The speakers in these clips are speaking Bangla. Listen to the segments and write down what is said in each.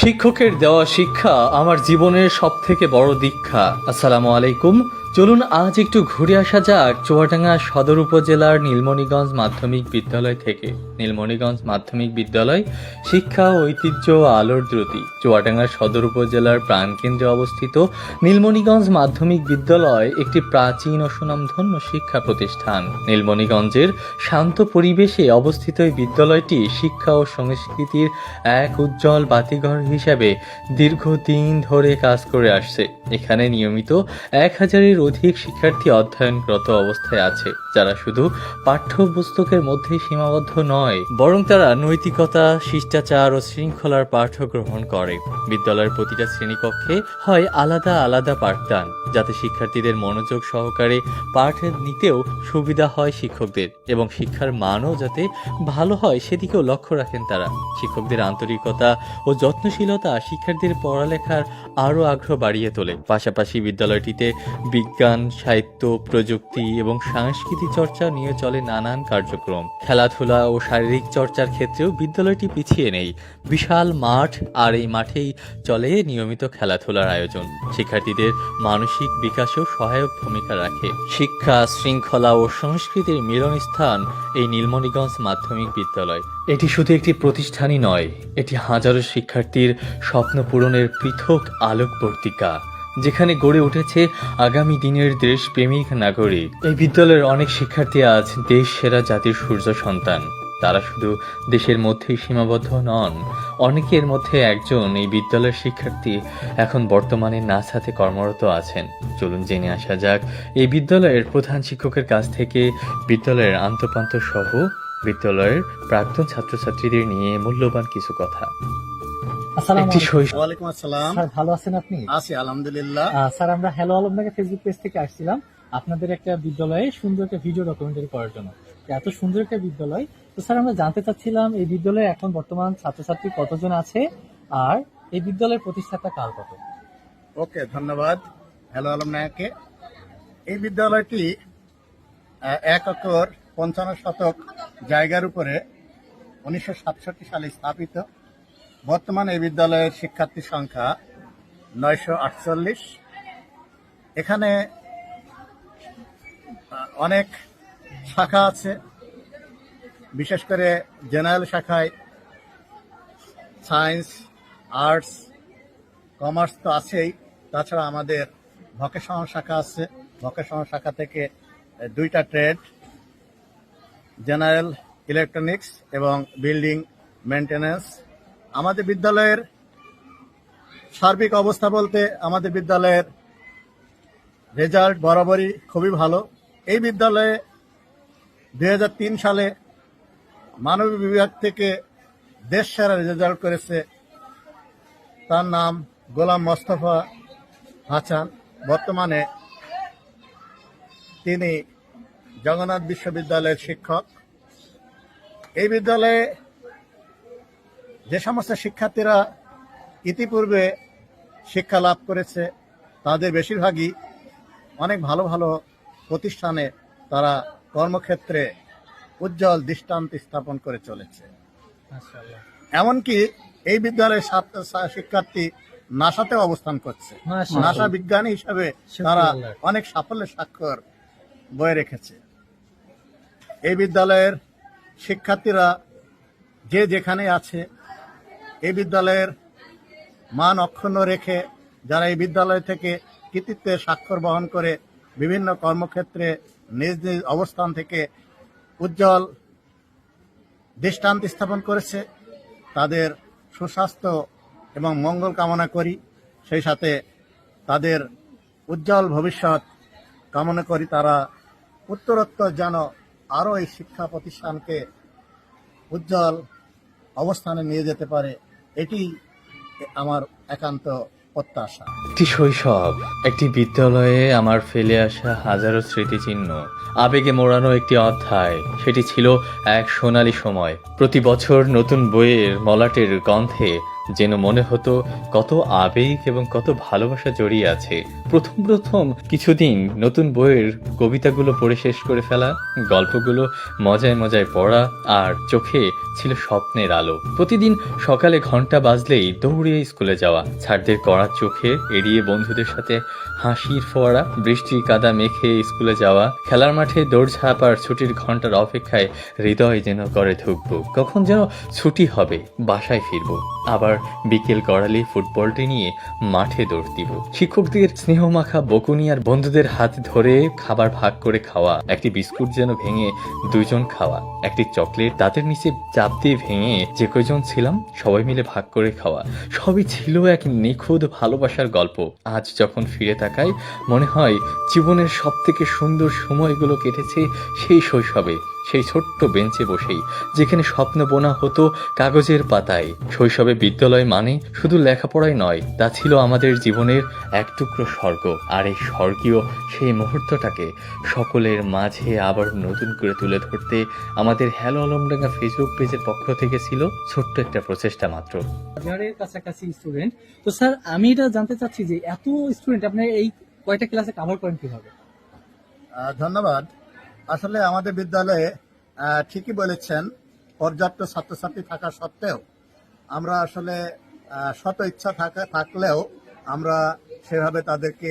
শিক্ষকের দেওয়া শিক্ষা আমার জীবনের সব থেকে বড় দীক্ষা। আসসালামু আলাইকুম। চলুন আজ একটু ঘুরে আসা যাক চুয়াডাঙ্গা সদর উপজেলার নীলমণিগঞ্জ মাধ্যমিক বিদ্যালয় থেকে। নীলমণিগঞ্জ মাধ্যমিক বিদ্যালয় শিক্ষা, ঐতিহ্য, আলোর দ্রুতি। চুয়াডাঙ্গা সদর উপজেলার প্রাণকেন্দ্রে অবস্থিত নীলমণিগঞ্জ মাধ্যমিক বিদ্যালয় একটি প্রাচীন ও সুনামধন্য শিক্ষা প্রতিষ্ঠান। নীলমণিগঞ্জের শান্ত পরিবেশে অবস্থিত এই বিদ্যালয়টি শিক্ষা ও সংস্কৃতির এক উজ্জ্বল বাতিঘর হিসাবে দীর্ঘদিন ধরে কাজ করে আসছে। এখানে নিয়মিত এক হাজারের অধিক শিক্ষার্থী অধ্যয়নরত অবস্থায় আছে, যারা শুধু পাঠ্যপুস্তকের মধ্যে সীমাবদ্ধ নয়, বরং তারা নৈতিকতা, শিষ্টাচার ও শৃঙ্খলার পাঠ্য গ্রহণ করে। বিদ্যালয়ের প্রতিটা শ্রেণীকক্ষে হয় আলাদা আলাদা পাঠদান, যাতে শিক্ষার্থীদের মনোযোগ সহকারে পাঠ নিতেও সুবিধা হয় শিক্ষকদের, এবং শিক্ষার মানও যাতে ভালো হয় সেদিকেও লক্ষ্য রাখেন তারা। শিক্ষকদের আন্তরিকতা ও যত্নশীলতা শিক্ষার্থীদের পড়ালেখার আরও আগ্রহ বাড়িয়ে তোলে। পাশাপাশি বিদ্যালয়টিতে বিজ্ঞান, সাহিত্য, প্রযুক্তি এবং সাংস্কৃতিক চর্চা নিয়ে চলে নানান কার্যক্রম। খেলাধুলা ও শারীরিক চর্চার ক্ষেত্রেও বিদ্যালয়টি পিছিয়ে নেই। বিশাল মাঠ, আর এই মাঠেই চলে নিয়মিত খেলাধুলার আয়োজন। শিক্ষার্থীদের মানসিক বিকাশেও সহায়ক ভূমিকা রাখে। শিক্ষা, শৃঙ্খলা ও সংস্কৃতির মিলনস্থান এই নীলমণিগঞ্জ মাধ্যমিক বিদ্যালয়। এটি শুধু একটি প্রতিষ্ঠানই নয়, এটি হাজারো শিক্ষার্থীর স্বপ্ন পূরণের পৃথক আলোকবর্তিকা। যেখানে গড়ে উঠেছে আগামী দিনের দেশপ্রেমিক নাগরিক। এই বিদ্যালয়ের অনেক শিক্ষার্থী আজ দেশ সেরা জাতির সূর্য সন্তান। তারা শুধু দেশের মধ্যেই সীমাবদ্ধ নন, অনেকের মধ্যে একজন এই বিদ্যালয়ের শিক্ষার্থী এখন বর্তমানে নাসাতে কর্মরত আছেন। চলুন জেনে আসা যাক, এই বিদ্যালয়ের প্রধান শিক্ষকের কাছ থেকে বিদ্যালয়ের আন্তপান্ত সহ বিদ্যালয়ের প্রাক্তন ছাত্রছাত্রীদের নিয়ে মূল্যবান কিছু কথা। একটি শৈশব ওয়ালাইকুম আসসালাম। স্যার ভালো আছেন আপনি? আছি আলহামদুলিল্লাহ। স্যার আমরা হ্যালো আলমনাকে ফেসবুক পেজ থেকে আসছিলাম। আপনাদের একটা বিদ্যালয়ে সুন্দর একটা ভিডিও ডকুমেন্টারি করার জন্য। এত সুন্দর একটা বিদ্যালয়। তো স্যার আমরা জানতে চাচ্ছিলাম এই বিদ্যালয়ে এখন বর্তমান ছাত্রছাত্রী কতজন আছে? আর এই বিদ্যালয়ের প্রতিষ্ঠাতা কাল কত? ওকে ধন্যবাদ হ্যালো আলম নায়ককে এই বিদ্যালয়টি এক একর পঞ্চান্ন শতক জায়গার উপরে উনিশশো সাতষট্টি সালে স্থাপিত। বর্তমানে এই বিদ্যালয়ের শিক্ষার্থী সংখ্যা নয়শো আটচল্লিশ। এখানে অনেক শাখা আছে। বিশেষ করে জেনারেল শাখায় সায়েন্স, আর্টস, কমার্স তো আছেই। তাছাড়া আমাদের ভকেশনাল শাখা আছে। ভকেশনাল শাখা থেকে দুইটা ট্রেড, জেনারেল ইলেকট্রনিক্স এবং বিল্ডিং মেনটেন্যান্স আমাদের বিদ্যালয়ের সার্বিক অবস্থা বলতে আমাদের বিদ্যালয়ের রেজাল্ট বরাবরই খুবই ভালো। এই বিদ্যালয়ে দু হাজার তিন সালে মানবিক বিভাগ থেকে দেশ সেরা রেজাল্ট করেছে তার নাম গোলাম মোস্তফা হাসান বর্তমানে তিনি জগন্নাথ বিশ্ববিদ্যালয়ের শিক্ষক। এই বিদ্যালয়ে যে সমস্ত শিক্ষার্থীরা ইতিপূর্বে শিক্ষা লাভ করেছে তাদের বেশিরভাগই অনেক ভালো ভালো প্রতিষ্ঠানে তারা কর্মক্ষেত্রে উজ্জ্বল দৃষ্টান্ত স্থাপন করে চলেছে। এমনকি এই বিদ্যালয়ের শিক্ষার্থী নাসাতে অবস্থান করছে। নাসা বিজ্ঞানী হিসাবে তারা অনেক সাফল্যের স্বাক্ষর বয়ে রেখেছে। এই বিদ্যালয়ের শিক্ষার্থীরা যে যেখানে আছে এই বিদ্যালয়ের মান অক্ষুণ্ণ রেখে যারা এই বিদ্যালয় থেকে কৃতিত্বের স্বাক্ষর বহন করে বিভিন্ন কর্মক্ষেত্রে নিজ নিজ অবস্থান থেকে উজ্জ্বল দৃষ্টান্ত স্থাপন করেছে, তাদের সুস্বাস্থ্য এবং মঙ্গল কামনা করি। সেই সাথে তাদের উজ্জ্বল ভবিষ্যৎ কামনা করি। তারা উত্তরোত্তর যেন আরও এই শিক্ষা প্রতিষ্ঠানকে উজ্জ্বল অবস্থানে নিয়ে যেতে পারে। এটি আমার একান্ত প্রত্যাশা। একটি শৈশব, একটি বিদ্যালয়ে আমার ফেলে আসা হাজারো স্মৃতিচিহ্ন, আবেগে মোড়ানো একটি অধ্যায়, সেটি ছিল এক সোনালী সময়। প্রতি বছর নতুন বইয়ের মলাটের গন্ধে যেন মনে হতো কত আবেগ এবং কত ভালোবাসা জড়িয়ে আছে। প্রথম প্রথম কিছুদিন নতুন বইয়ের কবিতাগুলো পড়ে শেষ করে ফেলা, গল্পগুলো মজায় মজায় পড়া আর চোখে ছিল স্বপ্নের আলো। প্রতিদিন সকালে ঘণ্টা বাজলেই দৌড়িয়ে স্কুলে যাওয়া ছাড়দের কড়া চোখে এড়িয়ে বন্ধুদের সাথে হাসির ফোয়ারা বৃষ্টির কাদা মেখে স্কুলে যাওয়া, খেলার মাঠে দৌড়ঝাঁপ আর ছুটির ঘণ্টার অপেক্ষায় হৃদয় যেন করে ধুকবো। কখন যেন ছুটি হবে, বাসায় ফিরবো। আবার বিকেল গড়ালে ফুটবলটি নিয়ে মাঠে দৌড় দিব। শিক্ষকদের স্নেহমাখা বকুনি আর বন্ধুদের হাত ধরে খাবার ভাগ করে খাওয়া, একটি বিস্কুট যেন ভেঙে দুজন খাওয়া, একটি চকলেট দাঁতের নিচে চাপ দিয়ে ভেঙে যে কয়জন ছিলাম, সবাই মিলে ভাগ করে খাওয়া। সবই ছিল এক নিখুঁত ভালোবাসার গল্প। আজ যখন ফিরে তাকাই, মনে হয় জীবনের সব থেকে সুন্দর সময়গুলো কেটেছে সেই শৈশবে। সেই ছোট্ট বেঞ্চে বসেই যেখানে স্বপ্ন বোনা হতো কাগজের পাতায়। শৈশবে বিদ্যালয় মানে শুধু লেখাপড়াই নয় তা ছিল আমাদের জীবনের এক টুকরো স্বর্গ। আর এই স্বর্গীয় সেই মুহূর্তটাকে সকলের মাঝে আবার নতুন করে তুলে ধরতে আমাদের হ্যালো আলমডাঙ্গা ফেসবুক পেজের পক্ষ থেকে ছিল ছোট্ট একটা প্রচেষ্টা মাত্র। হাজারের কাছাকাছি স্টুডেন্ট তো স্যার আমি এটা জানতে চাচ্ছি যে এত স্টুডেন্ট আপনি এই কয়টা ক্লাসে কাভার করেন কীভাবে? ধন্যবাদ। আসলে আমাদের বিদ্যালয়ে ঠিকই বলেছেন, পর্যাপ্ত ছাত্রছাত্রী থাকা সত্ত্বেও আমরা আসলে শত ইচ্ছা থাকা, থাকলেও আমরা সেভাবে তাদেরকে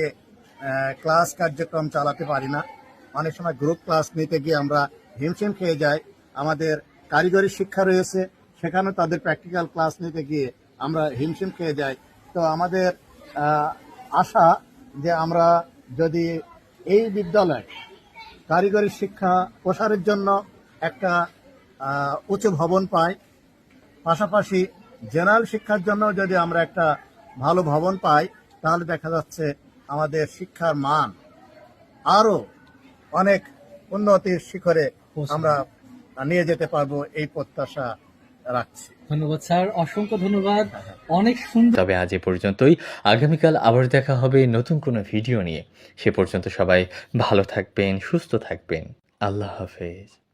ক্লাস কার্যক্রম চালাতে পারি না। অনেক সময় গ্রুপ ক্লাস নিতে গিয়ে আমরা হিমশিম খেয়ে যাই। আমাদের কারিগরি শিক্ষা রয়েছে সেখানে তাদের প্র্যাকটিক্যাল ক্লাস নিতে গিয়ে আমরা হিমশিম খেয়ে যাই। তো আমাদের আশা যে আমরা যদি এই বিদ্যালয় কারিগরি শিক্ষা প্রসারের জন্য একটা উঁচু ভবন পাই পাশাপাশি জেনারেল শিক্ষার জন্য যদি আমরা একটা ভালো ভবন পাই তাহলে দেখা যাচ্ছে আমাদের শিক্ষার মান আরও অনেক উন্নতির শিখরে আমরা নিয়ে যেতে পারব এই প্রত্যাশা রাখছি। ধন্যবাদ স্যার। অসংখ্য ধন্যবাদ। অনেক সুন্দর তবে আজ এ পর্যন্তই। আগামীকাল আবার দেখা হবে নতুন কোনো ভিডিও নিয়ে। সে পর্যন্ত সবাই ভালো থাকবেন সুস্থ থাকবেন। আল্লাহ হাফেজ।